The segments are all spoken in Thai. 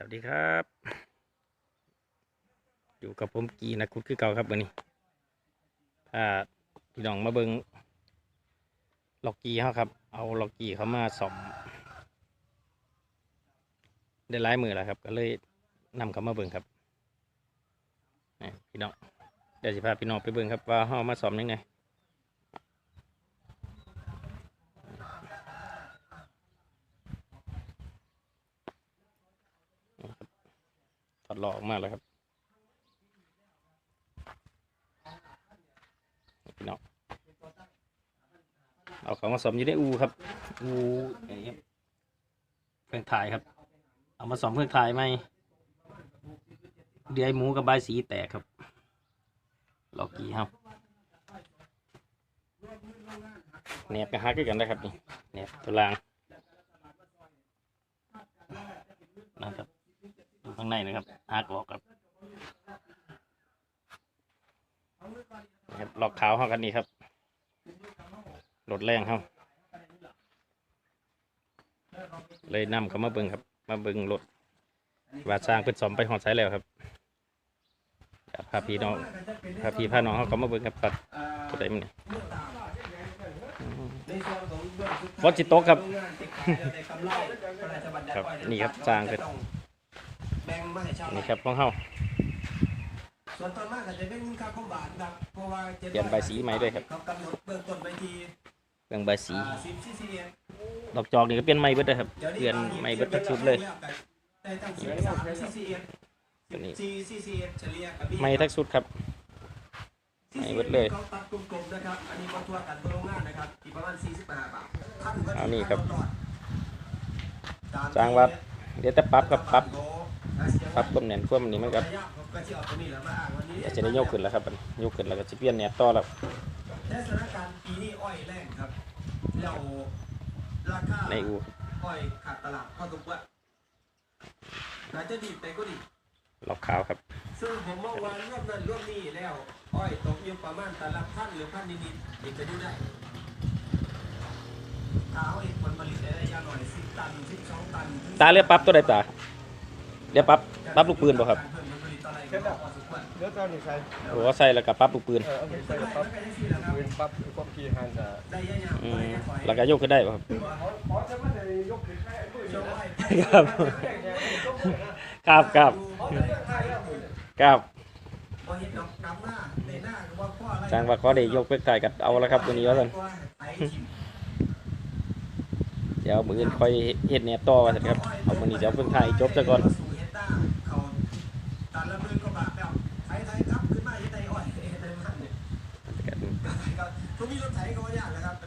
สวัสดีครับ อยู่กับผมกีนะคุดคือเก่าครับวันนี้ถ้าพี่น้องมาเบิงล็อกกี้เขาครับ เอาล็อกกี้เขามาสอมได้หลายมือแล้วครับ ก็เลยนำเขามาเบิงครับนี่พี่น้องเดี๋ยวสิพาพี่น้องไปเบิงครับว่าเขาเอามาสอมยังไง ถอดหลอออกมาแล้วครับพี่น้องเอาเขามาสอมอยู่ในอูครับ อูอเครื่องถ่ายครับ เอามาสอมเครื่องถ่ายไหมเดือยหมูกับใบสีแตกครับลอกกี้ครับเนบกันฮักด้กันได้ครับนี่เนบตัวรางนะครับดู ข้างในนะครับฮักออกครับนะครับล็อกขาวเข้ากันนี่ครับรถแรงครับเลยนำเขามาเบิงครับ มาเบิงรถว่าสร้างเป็นสมไปหอดสายแล้วครับพาพี่น้องพาพี่พาน้องเขาก็มาเบิงครับตัดตัวใดมันนี่บอสจิโตกครับ ครับนี่ครับสร้างเป็น มาให้ชาวนี่ครับของเฮาส่วนตอนมากก็จะเป็นค่าคอมบาทครับเพราะว่าเปลี่ยนใบสีใหม่ด้วยครับกำหนดเบื้องต้นไปที่เรื่องใบสีดอกจอกนี่ก็เปลี่ยนใหม่เบิดเลยครับเปลี่ยนใหม่เบิดทั้งชุดเลยได้ตั้งสิบสามซีซีเอ็มตัวนี้สี่ซีซีเอ็มเฉลี่ยกับใหม่ทั้งชุดครับใหม่เบิดเลยเอานี่ครับตลอดสร้างวัดเดี๋ยวแต่ปรับกับปรับ ปรั๊บต้มแหนนควมนี่มันก็ก็จะเอาตัวนี้แหละมาอ้างวันนี้เดี๋ยวจะได้โยกขึ้นแล้วครับบัดนี้โยกขึ้นแล้วก็จะเปลี่ยนแหนบต่อแล้วในสถานการณ์ปีนี้อ้อยแรงครับแล้วราคาในอูอ้อยขาดตลาดก็ถูกว่าอาจจะดีแต่ก็ดีล็อกขาวครับ ซึ่งผมมองว่ารอบนั้นรอบนี้แล้ว อ้อยตกอยู่ประมาณแต่ละพันหรือพันนิดๆอีกจะอยู่ได้ถ้าเอาเอกผลผลิตได้ระยะหน่อยสิบตันสิบสองตัน ตาเรียกปรั๊บตัวใดตา เรียกปรั๊บปรั๊บลูกปืนบ่ครับเพิ่มผลผลิตอะไรก็พอสมควรเลือกเอาหนึ่งใส่โอ้ใส่แล้วก็ปรั๊บลูกปืนเออเอาไปใส่กับปั๊บปืนปั๊บความขี่ห่างจะได้ยังยังอืมได้ยังถอยแล้วก็โยกขึ้นได้ป่ะครับขอจะไม่ได้ยกขึ้นแค่ปืนช่วงอ้อยครับครับครับเขาจะเลือกท่าแล้วมือครับพอเห็นดอกกำหน้าในหน้าก็ว่าพ่ออะไรจ้างว่าขอได้ยกไปไกลกันเอาแล้วครับตัวนี้ว่าซั่นไอ้ทิมเดี๋ยวมืออื่นค่อยเฮ็ดแหนบต่อว่าซั่นครับเอามื้อนี้เดี๋ยวเพิ่งถ่ายจบซะก่อน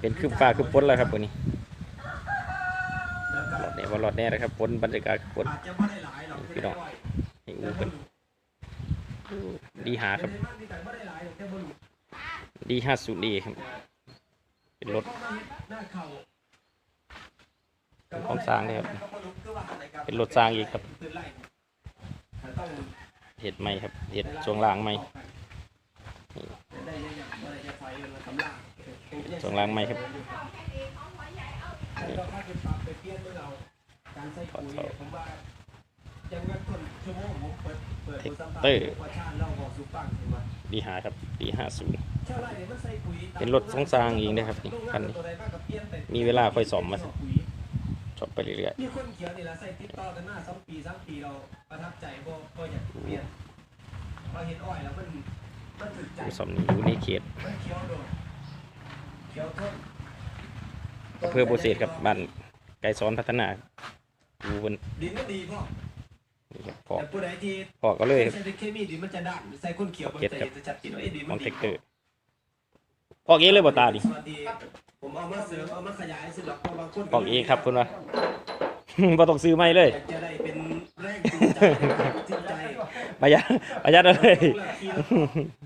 เป็นคืบฟ้าคืบฝนแล้วครับมื้อนี้แล้วก็รอดแน่บ่รอดแน่นะครับฝนบรรยากาศฝนอาจจะไม่ได้หลายหรอกพี่น้องให้อูเพิ่นดีหาครับแต่มันมีแต่ไม่ได้หลายหรอกแค่บนดีห้าศูนย์ดีครับ เป็นรถหน้าเข่าของสร้างเลยครับ เป็นรถสร้างอีกครับต้องเห็ดใหม่ครับ เห็ดช่วงล่างใหม่ ได้ยังยังอะไรจะไฟมันกำลังช่วงล่างใหม่ครับถ้าเป็นปรับไปเปลี่ยนด้วยเราการใส่ปุ๋ยเนี่ยผมว่ายังงั้นคนชั่วโมงผมเปิดเปิดตัวสัมภาษณ์ดีหาครับดีห้าศูนย์เป็นรถของสร้างเองนะครับนี่คันนี้ มีเวลาค่อยซ่อมมาชอบไปเรื่อยมีคนเขียวนี่ละใส่ติดต่อกันมาสองปีสามปีเราประทับใจบ่บ่อยากเปลี่ยนพอเห็นอ้อยแล้วมันมันถึกๆ ดูสำนีอยู่ในเขตมันเขียวโดดเขียวทนอำเภอโบวเศษครับบ้านไก่ซ้อนพัฒนาอยู่บนดินมันดีพ่อนี่ครับพอแต่ผู้ใดที่พอก็เลยครับใส่เคมีดินมันจะด่านใส่คนเขียวมันเก็ตจะครับ จะจัดกินว่าเอ้ดินขมัอนงดีเทคเตอร์พอกเองเลยบ่ตาดิสวัสดีผมเอามาเสริมเอามาขยายสิหรอกเพราะบางคนพอกเองครับคุณว่า บ่ต้องซื้อไม่เลย อยากจะได้เป็นแรงจูงใจนะครับจิตใจ ประหยัดประหยัดเลย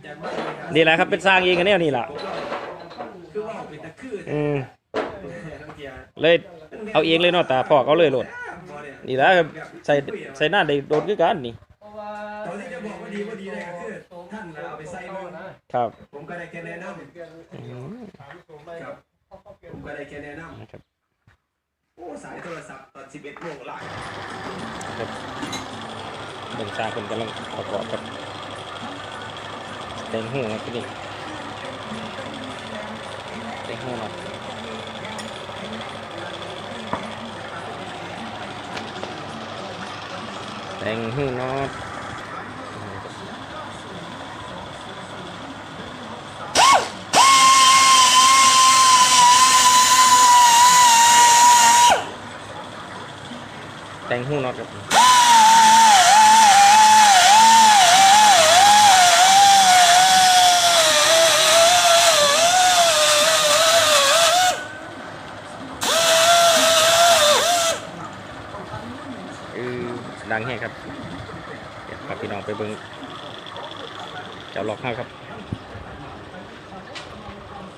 จากบ้านเลยครับนี่แหละครับเป็นสร้างเองกันแนวนี่ล่ะผมว่าคือว่าเป็นตะคืออืมทั้งเทียเลยเอาเองเลยเนาะตาพอกเอาเลยโลดบ่เนี่ยนี่แหละครับใส่ใส่หน้าได้โดนคือกันนี่เพราะว่าตอนที่จะบอกว่าดีว่าดีเลยก็คือท่านเอาไปใส่มือครับ ผมก็ได้แค่แนะนอืมถามตรงไปำครับผมก็ได้แค่แนะนนะครับำโอ้สายโทรศัพท์ตอน11โมงหลายครับ เบิ่งสร้างคนกำลังประกอบกับแตงหูครับนี่แตงหูเนาะแตงหูเนาะแตงหูเนาะครับ ดังแห้งครับเดี๋ยวพาพี่น้องไปเบิ้งเจ้าล็อกห้าครับ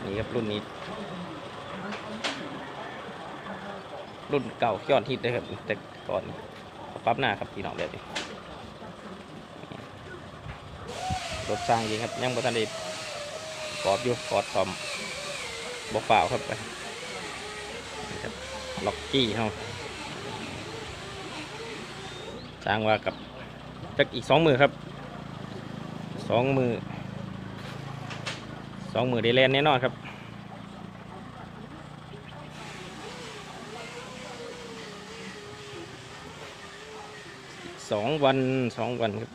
นี่ครับรุ่นนี้ รุ่นเก่าย้อนฮิตเลยครับ แต่ก่อนปั๊บหน้าครับพี่น้องแบบนี้รถสร้างจริงครับ ยังบ่ทันได้กรอบอยู่กอดซอมบกเปล่าครับไปครับล็อกกี้เฮา สร้างว่ากับจักอีกสองมือครับสองมือสองมือได้แลนแน่นอนครับสองวันสองวันครับ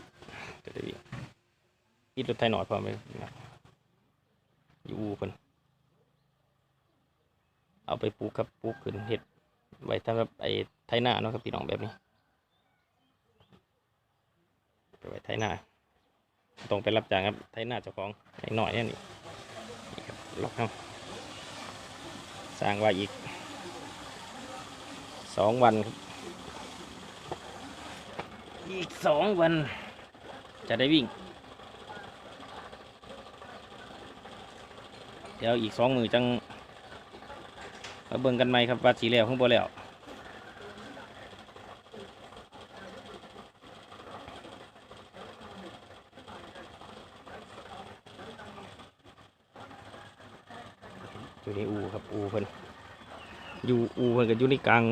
จะได้วิ่งอีรถไทยหน่อยพอไหมอยู่อูเพิ่นเอาไปปลูกครับปลูกขึ้นเห็ดไว้ทำแบบไอ้ไทยหน้าเนาะครับพี่น้องแบบนี้ ไปไว้ไถนาตรงไปรับจ้างครับไถนาเจ้าของไอ้หน่อยนี่นี่ครับล็อกเขาสร้างไว้อีกสองวันครับอีกสองวันจะได้วิ่ง เดี๋ยวอีกสองมือจังมาเบิ่งกันไหมครับว่าสีแล้วข้างบนแล้ว อยู่ในอูครับอูเพิ่นอยู่อูเพิ่นก็อยู่ในกลาง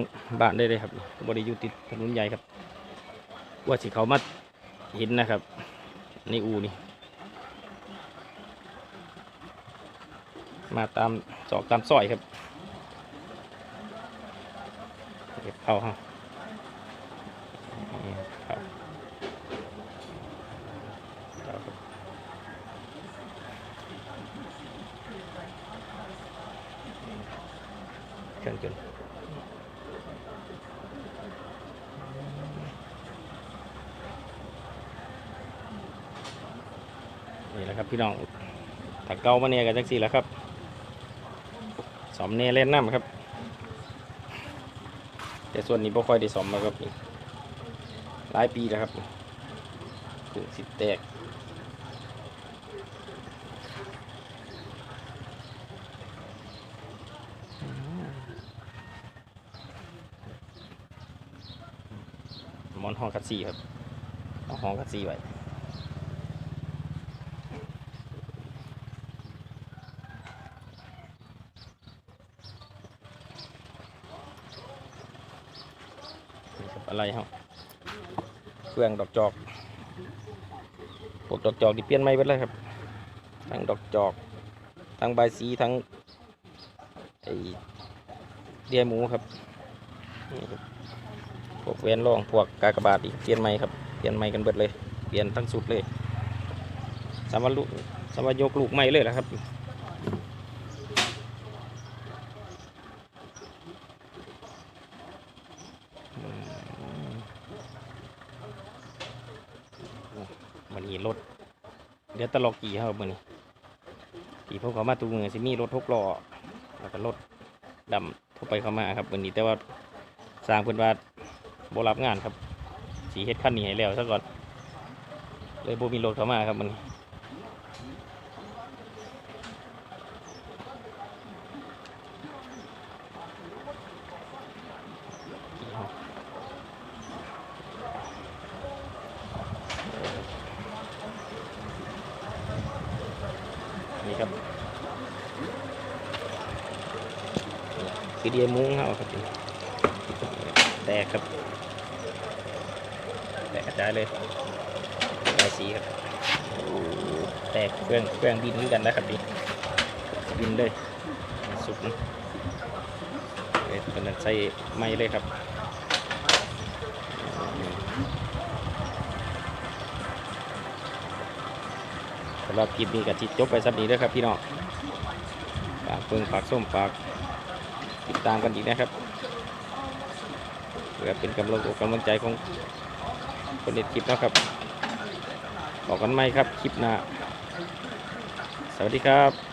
บ้านได้เลยครับบริอยู่ติดถนนใหญ่ครับ ว่าสิเขามาเห็นนะครับ ในอูนี่ มาตามจอกตามซอยครับเก็บเข้าฮะนี่ครับเข้าครับ เครื่องจนต์ นี่แหละครับพี่น้องถักเกามาเนี่ยกันจังสี่แล้วครับสอมเนี่ยเล่นน้ำครับ แต่ส่วนนี้บ่ค่อยได้สอมมาครับนี่หลายปีแล้วครับเพิ่งสิแตกมอนห้องคัดซี่ครับเอาห้องคัดซี่ไว้นี่ครับ อะไรครับเครื่องดอกจอกพวกดอกจอกที่เปลี่ยนไม่ไปเลยครับทั้งดอกจอกทั้งใบสีทั้งไอเดียหมูครับพวกเวนร่องพวกกากบาทอีกเปลี่ยนใหม่ครับเปลี่ยนใหม่กันเบิดเลย เปลี่ยนทั้งสุดเลยสามารถลุสามารถยกลูกใหม่เลยนะครับอืมมันนี้รถเดี๋ยว ตลอกกี่ครับมันนี้กี่พวกเขามาตูมือสิมีรถทกล้อแล้วก็รถดำทั่วไปเข้ามาครับวันนี้แต่ว่าสร้างเพิ่นว่าบรับงานครับสีเฮ็ดขั้นนี้ให้แล้วซะก่อนเลยโบมีรถเข้ามาครับมันนี่ครับคือ เดียมุ้งเขาครับแตกครับ แตกกระจายเลยใบสีครับโอ้แตกเครื่องเครื่องบินด้วยกันนะครับพี่บินเลยสุกนะเอ้ยเป็นใส่ไม้เลยครับสำหรับคลิปนี้กับจิจบไปสักนี้เด้อครับพี่น้องฝากเพิ่งฝากส้มฝาก ติดตามกันอีกนะครับเพื่อเป็นกำลังอกกำลังใจของคนเด็ดคลิปนะครับบอกกันไหมครับคลิปหน้า สวัสดีครับ